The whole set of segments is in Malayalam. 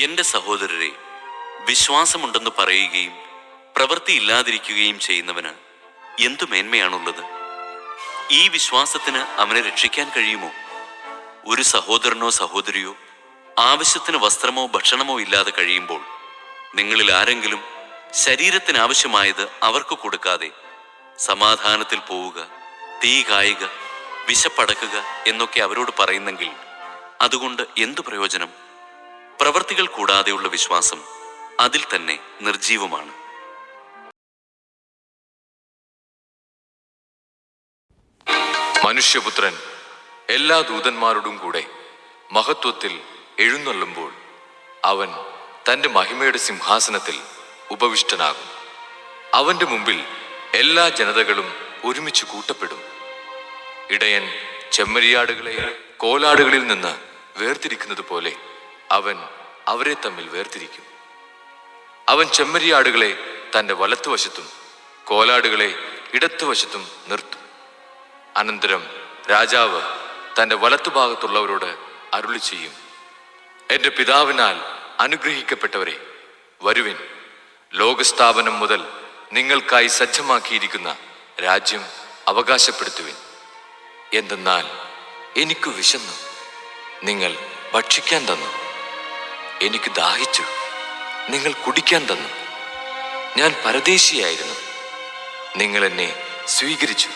എന്റെ സഹോദരരെ വിശ്വാസമുണ്ടെന്ന് പറയുകയും പ്രവൃത്തിയില്ലാതിരിക്കുകയും ചെയ്യുന്നവന് എന്തു മേന്മയാണുള്ളത്? ഈ വിശ്വാസത്തിന് അവനെ രക്ഷിക്കാൻ കഴിയുമോ? ഒരു സഹോദരനോ സഹോദരിയോ ആവശ്യത്തിന് വസ്ത്രമോ ഭക്ഷണമോ ഇല്ലാതെ കഴിയുമ്പോൾ നിങ്ങളിൽ ആരെങ്കിലും ശരീരത്തിന് ആവശ്യമായത് അവർക്ക് കൊടുക്കാതെ സമാധാനത്തിൽ പോവുക തീ കായുക വിശപ്പടക്കുക എന്നൊക്കെ അവരോട് പറയുന്നെങ്കിൽ അതുകൊണ്ട് എന്തു പ്രയോജനം? പ്രവർത്തികൾ കൂടാതെയുള്ള വിശ്വാസം അതിൽ തന്നെ നിർജീവമാണ്. മനുഷ്യപുത്രൻ എല്ലാ ദൂതന്മാരോടും കൂടെ മഹത്വത്തിൽ എഴുന്നള്ളുമ്പോൾ അവൻ തന്റെ മഹിമയുടെ സിംഹാസനത്തിൽ ഉപവിഷ്ടനാകും. അവന്റെ മുമ്പിൽ എല്ലാ ജനതകളും ഒരുമിച്ച് കൂട്ടപ്പെടും. ഇടയൻ ചെമ്മരിയാടുകളെ കോലാടുകളിൽ നിന്ന് വേർതിരിക്കുന്നത് പോലെ അവൻ അവരെ തമ്മിൽ വേർതിരിക്കും. അവൻ ചെമ്മരിയാടുകളെ തന്റെ വലത്തുവശത്തും കോലാടുകളെ ഇടത്തുവശത്തും നിർത്തും. അനന്തരം രാജാവ് തന്റെ വലത്തുഭാഗത്തുള്ളവരോട് അരുളി ചെയ്യും എന്റെ പിതാവിനാൽ അനുഗ്രഹിക്കപ്പെട്ടവരെ വരുവിൻ. ലോകസ്ഥാപനം മുതൽ നിങ്ങൾക്കായി സജ്ജമാക്കിയിരിക്കുന്ന രാജ്യം അവകാശപ്പെടുത്തുവിൻ. എന്തെന്നാൽ എനിക്കു വിശന്നു. നിങ്ങൾ ഭക്ഷിക്കാൻ തന്നു. എനിക്ക് ദാഹിച്ചു. നിങ്ങൾ കുടിക്കാൻ തന്നു. ഞാൻ പരദേശിയായിരുന്നു. നിങ്ങൾ എന്നെ സ്വീകരിച്ചു.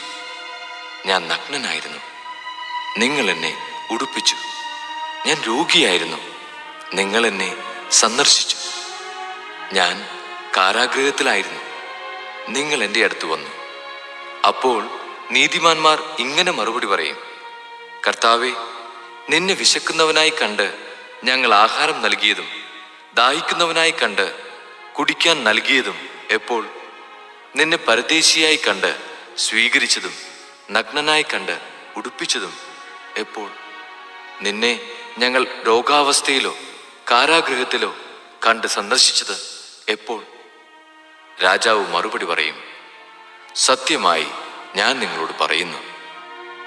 ഞാൻ നഗ്നനായിരുന്നു. നിങ്ങൾ എന്നെ ഉടുപ്പിച്ചു. ഞാൻ രോഗിയായിരുന്നു. നിങ്ങൾ എന്നെ സന്ദർശിച്ചു. ഞാൻ കാരാഗ്രഹത്തിലായിരുന്നു. നിങ്ങൾ എന്റെ അടുത്ത് വന്നു. അപ്പോൾ നീതിമാന്മാർ ഇങ്ങനെ മറുപടി പറയും. കർത്താവെ നിന്നെ വിശക്കുന്നവനായി കണ്ട് ഞങ്ങൾ ആഹാരം നൽകിയതും ദാഹിക്കുന്നവനായി കണ്ട് കുടിക്കാൻ നൽകിയതും എപ്പോൾ നിന്നെ പരദേശിയായി കണ്ട് സ്വീകരിച്ചതും നഗ്നനായി കണ്ട് ഉടുപ്പിച്ചതും എപ്പോൾ നിന്നെ ഞങ്ങൾ രോഗാവസ്ഥയിലോ കാരാഗൃഹത്തിലോ കണ്ട് സന്ദർശിച്ചത് എപ്പോൾ? രാജാവ് മറുപടി പറയും സത്യമായി ഞാൻ നിങ്ങളോട് പറയുന്നു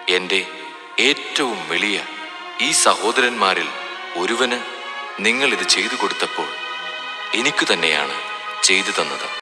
എന്റെ ഏറ്റവും വലിയ ഈ സഹോദരന്മാരിൽ ഒരുവന് നിങ്ങൾ ഇത് ചെയ്തു കൊടുത്തപ്പോൾ എനിക്ക് തന്നെയാണ് ചെയ്തു തന്നത്.